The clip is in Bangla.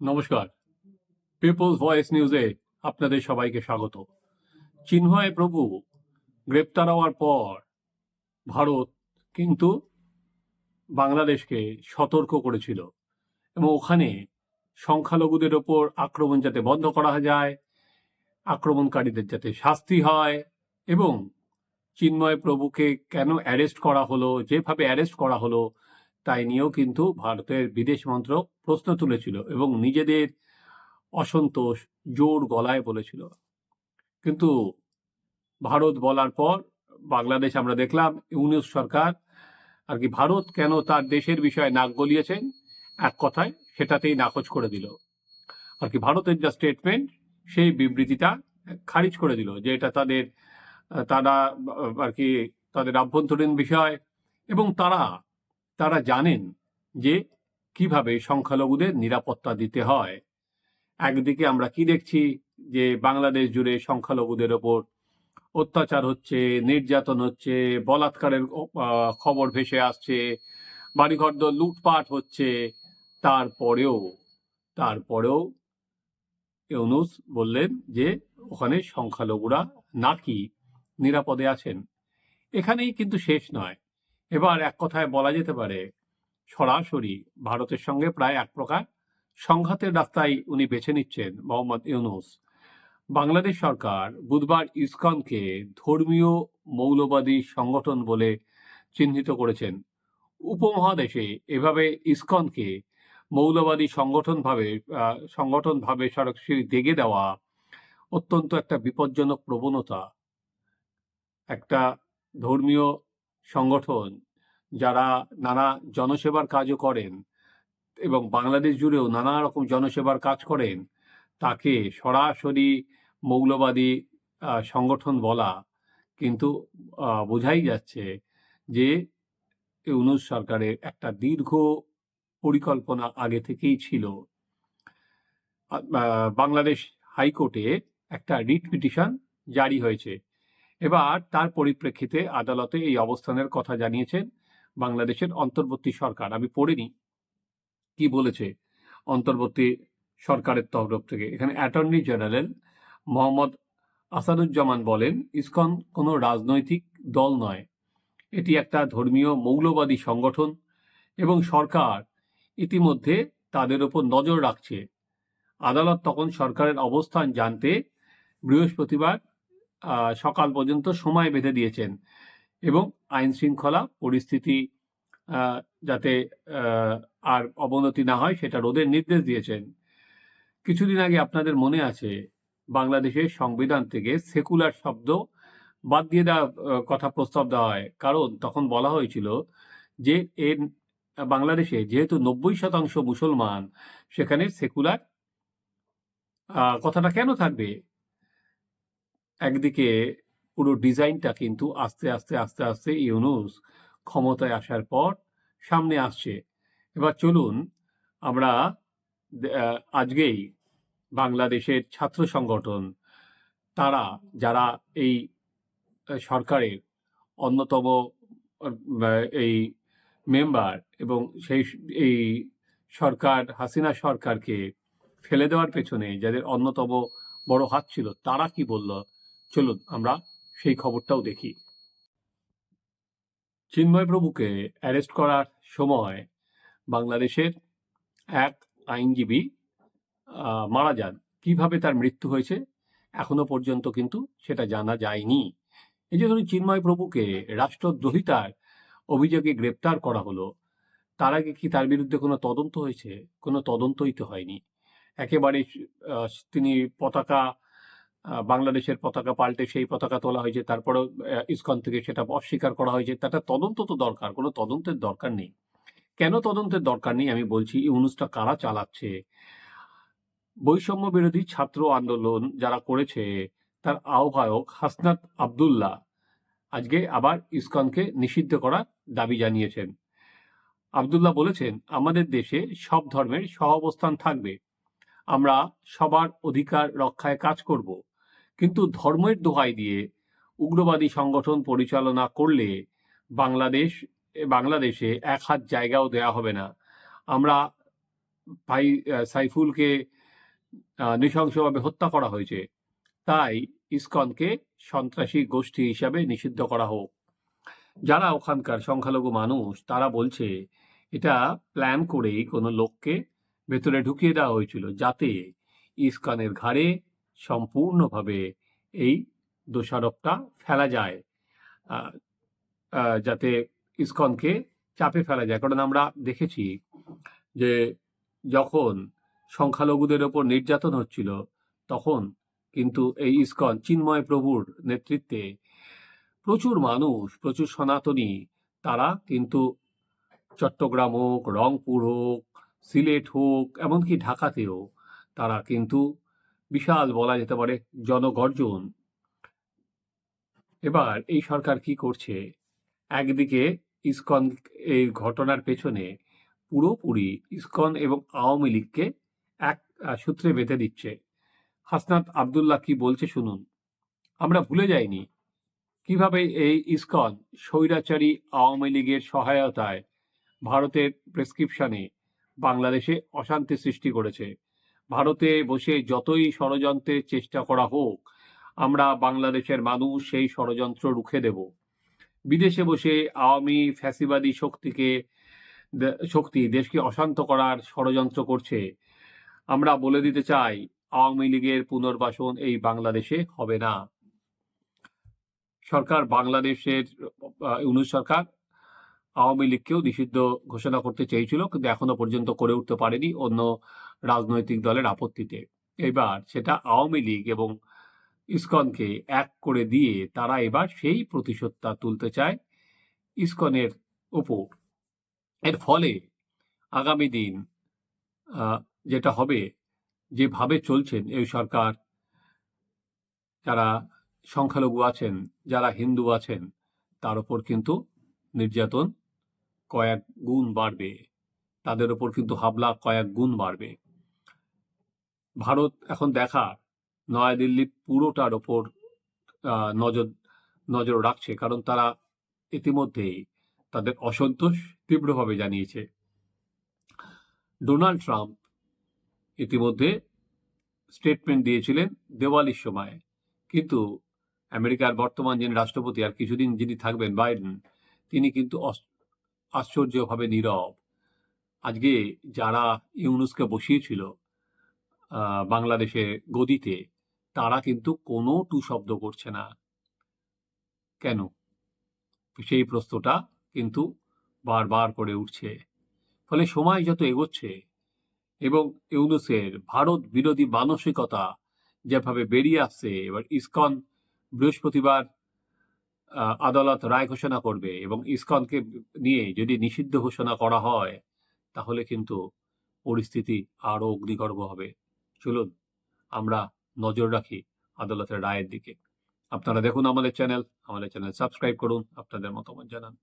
নমস্কার। পিপলস ভয়েস নিউজে আপনাদের সবাইকে স্বাগত। চিন্ময় প্রভু গ্রেপ্তার হওয়ার পর ভারত কিন্তু বাংলাদেশকে সতর্ক করেছিল এবং ওখানে সংখ্যালঘুদের ওপর আক্রমণ যাতে বন্ধ করা যায়, আক্রমণকারীদের যাতে শাস্তি হয় এবং চিন্ময় প্রভুকে কেন অ্যারেস্ট করা হলো, যেভাবে অ্যারেস্ট করা হলো তাই নিয়েও কিন্তু ভারতের বিদেশ মন্ত্রক প্রশ্ন তুলেছিল এবং নিজেদের অসন্তোষ জোর গলায় বলেছিল। কিন্তু ভারত বলার পর বাংলাদেশ আমরা দেখলাম ইউনিস সরকার আর কি ভারত কেন তার দেশের বিষয়ে নাক গলিয়েছেন এক কথায় সেটাতেই নাকচ করে দিল। আর কি ভারতের যা স্টেটমেন্ট সেই বিবৃতিটা খারিজ করে দিল যে এটা তাদের, তারা আর কি তাদের আভ্যন্তরীণ বিষয় এবং তারা তারা জানেন যে কীভাবে সংখ্যালঘুদের নিরাপত্তা দিতে হয়। একদিকে আমরা কি দেখছি যে বাংলাদেশ জুড়ে সংখ্যালঘুদের ওপর অত্যাচার হচ্ছে, নির্যাতন হচ্ছে, বলাৎকারের খবর ভেসে আসছে, বাড়িঘর লুটপাট হচ্ছে। তারপরেও তারপরেও ইউনুস বললেন যে ওখানে সংখ্যালঘুরা নাকি নিরাপদে আছেন। এখানেই কিন্তু শেষ নয়। এবার এক কথায় বলা যেতে পারে সরাসরি ভারতের সঙ্গে প্রায় এক প্রকার সংঘাতের রাস্তায় উনি বেছে নিচ্ছেন মোহাম্মদ ইউনুস। বাংলাদেশ সরকার বুধবার ইসকনকে ধর্মীয় মৌলবাদী সংগঠন বলে চিহ্নিত করেছেন। উপমহাদেশে এভাবে ইসকনকে মৌলবাদী সংগঠন ভাবে আহ, সংগঠন ভাবে সরাসরি দেগে দেওয়া অত্যন্ত একটা বিপজ্জনক প্রবণতা। একটা ধর্মীয় সংগঠন, যারা নানা জনসেবার কাজও করেন এবং বাংলাদেশ জুড়েও নানা রকম জনসেবার কাজ করেন, তাকে সরাসরি মৌলবাদী সংগঠন বলা কিন্তু বোঝাই যাচ্ছে যে ইউনুস সরকারের একটা দীর্ঘ পরিকল্পনা আগে থেকেই ছিল। বাংলাদেশ হাইকোর্টে একটা রিট পিটিশন জারি হয়েছে। এবার তার পরিপ্রেক্ষিতে আদালতে এই অবস্থানের কথা জানিয়েছেন বাংলাদেশের অন্তর্বর্তী সরকার। আমি পড়িনি। কি বলেছে অন্তর্বর্তী সরকারের তরফ থেকে? এখানে অ্যাটর্নি জেনারেল মোহাম্মদ আসাদুজ্জামান বলেন, ইসকন কোনো রাজনৈতিক দল নয়। এটি একটা ধর্মীয় মৌলবাদী সংগঠন এবং সরকার ইতিমধ্যে তাদের উপর নজর রাখছে। আদালত তখন সরকারের অবস্থান জানতে বৃহস্পতিবার সকাল পর্যন্ত সময় বেঁধে দিয়েছেন এবং আইন শৃঙ্খলা পরিস্থিতি যাতে আর অবনতি না হয় সেটা রোধের নির্দেশ দিয়েছেন। কিছুদিন আগে আপনাদের মনে আছে, বাংলাদেশের সংবিধান থেকে সেকুলার শব্দ বাদ দিয়ে দেওয়ার কথা প্রস্তাব দেওয়া হয়। কারণ তখন বলা হয়েছিল যে এর, বাংলাদেশে যেহেতু নব্বই শতাংশ মুসলমান, সেখানে সেকুলার কথাটা কেন থাকবে? একদিকে পুরো ডিজাইনটা কিন্তু আস্তে আস্তে আস্তে আস্তে ইউনুস ক্ষমতায় আসার পর সামনে আসছে। এবার চলুন আমরা আজকেই বাংলাদেশের ছাত্র সংগঠন, তারা যারা এই সরকারের অন্যতম এই মেম্বার এবং সেই, এই সরকার, হাসিনা সরকারকে ফেলে দেওয়ার পেছনে যাদের অন্যতম বড় হাত ছিল, তারা কি বলল? চলুন, আমরা সেই খবরটাও দেখি। চিন্ময় প্রভুকে অ্যারেস্ট করার সময় বাংলাদেশের এক আইনজীবী মারা যান। কীভাবে তার মৃত্যু হয়েছে এখনও পর্যন্ত কিন্তু সেটা জানা যায়নি। এই যে ধরুন চিন্ময় প্রভুকে রাষ্ট্রদ্রোহিতার অভিযোগে গ্রেপ্তার করা হলো, তার আগে কি তার বিরুদ্ধে কোনো তদন্ত হয়েছে? কোনো তদন্তই তো হয়নি। একেবারে তিনি পতাকা বাংলাদেশের পতাকা পাল্টে সেই পতাকা তোলা হয়েছে তারপরেও আহ, ইসকন থেকে সেটা অস্বীকার করা হয়েছে। তাটা তদন্ত তো দরকার কোনো তদন্তের দরকার নেই। কেন তদন্তের দরকার নেই? আমি বলছি এই ইউনুসটা কারা চালাচ্ছে? বৈষম্য বিরোধী ছাত্র আন্দোলন যারা করেছে তার আহ্বায়ক হাসনাত আবদুল্লাহ আজকে আবার ইসকনকে নিষিদ্ধ করার দাবি জানিয়েছেন। আবদুল্লাহ বলেছেন আমাদের দেশে সব ধর্মের সহাবস্থান থাকবে। আমরা সবার অধিকার রক্ষায় কাজ করব। কিন্তু ধর্মের দোহাই দিয়ে উগ্রবাদী সংগঠন পরিচালনা করলে বাংলাদেশ, বাংলাদেশে এক হাত জায়গাও দেয়া হবে না। আমরা ভাই সাইফুলকে নৃশংসভাবে হত্যা করা হয়েছে। তাই ইসকনকে সন্ত্রাসী গোষ্ঠী হিসাবে নিষিদ্ধ করা হোক। যারা ওখানকার সংখ্যালঘু মানুষ, তারা বলছে, এটা প্ল্যান করেই কোনো লোককে ভেতরে ঢুকিয়ে দেওয়া হয়েছিল যাতে ইসকনের ঘাড়ে সম্পূর্ণভাবে এই দোষারোপটা ফেলা যায় যাতে ইসকনকে চাপে ফেলা যায়। কারণ আমরা দেখেছি যে যখন সংখ্যালঘুদের ওপর নির্যাতন হচ্ছিল, তখন কিন্তু এই ইসকন চিন্ময় প্রভুর নেতৃত্বে প্রচুর মানুষ, প্রচুর সনাতনী, তারা কিন্তু চট্টগ্রাম হোক, রংপুর হোক, সিলেট হোক, এমনকি ঢাকাতেও তারা কিন্তু বিশাল বলা যেতে পারে জনগর্জন। এবার এই সরকার কি করছে? একদিকে ইসকন এই ঘটনার পেছনে পুরোপুরি ইসকন এবং আওয়ামী লীগকে এক সূত্রে বেঁধে দিচ্ছে। হাসনাত আবদুল্লাহ কি বলছে শুনুন। আমরা ভুলে যাইনি কীভাবে এই ইসকন স্বৈরাচারী আওয়ামী লীগের সহায়তায় ভারতের প্রেসক্রিপশনে বাংলাদেশে অশান্তি সৃষ্টি করেছে। ভারতে বসে যতই ষড়যন্ত্রের চেষ্টা করা হোক, আমরা বাংলাদেশের মানুষ সেই ষড়যন্ত্র রুখে দেব। বিদেশে বসে আওয়ামী ফ্যাসিবাদী শক্তিকে শক্তি দেশকে অশান্ত করার ষড়যন্ত্র করছে, আমরা বলে দিতে চাই, আওয়ামী লীগের পুনর্বাসন এই বাংলাদেশে হবে না। সরকার বাংলাদেশের ইউনুস সরকার আওয়ামী লীগকেও নিষিদ্ধ ঘোষণা করতে চেয়েছিল, কিন্তু এখনও পর্যন্ত করে উঠতে পারেনি। অন্য রাজনৈতিক দলের আপত্তিতে। এবার সেটা আওয়ামী লীগ এবং ইসকনকে এক করে দিয়ে তারা এবার সেই প্রতিশোধটা তুলতে চায় ইসকনের উপর এর ফলে আগামী দিন যেটা হবে, যেভাবে চলছেন এই সরকার, যারা সংখ্যালঘু আছেন, যারা হিন্দু আছেন, তার উপর কিন্তু নির্যাতন কয়েক গুণ বাড়বে। তাদের উপর কিন্তু হামলা কয়েক গুণ বাড়বে। ভারত এখন দেখা নয়াদিল্লি পুরোটার ওপর নজর নজর রাখছে। কারণ তারা ইতিমধ্যেই তাদের অসন্তোষ তীব্রভাবে জানিয়েছে। ডোনাল্ড ট্রাম্প ইতিমধ্যে স্টেটমেন্ট দিয়েছিলেন দেওয়ালির সময়। কিন্তু আমেরিকার বর্তমান যিনি রাষ্ট্রপতি আর কিছুদিন যিনি থাকবেন বাইডেন, তিনি কিন্তু আশ্চর্যভাবে নীরব। আজকে যারা ইউনুসকে বসিয়েছিল বাংলাদেশে গদিতে, তারা কিন্তু কোনো টু শব্দ করছে না। কেন? সেই প্রশ্নটা কিন্তু বারবার করে উঠছে। ফলে সময় যত এগোচ্ছে এবং ইউনুসের ভারত বিরোধী মানসিকতা যেভাবে বেরিয়ে আসছে, এবার ইসকন বৃহস্পতিবার আদালত রায় ঘোষণা করবে এবং ইসকনকে নিয়ে যদি নিষিদ্ধ ঘোষণা করা হয়, তাহলে কিন্তু পরিস্থিতি আরও অগ্নিগর্ভ হবে। চলুন, আমরা নজর রাখি আদালতের রায়ের দিকে। আপনারা দেখুন আমাদের চ্যানেল আমাদের চ্যানেল সাবস্ক্রাইব করুন, আপনাদের মতামত জানান।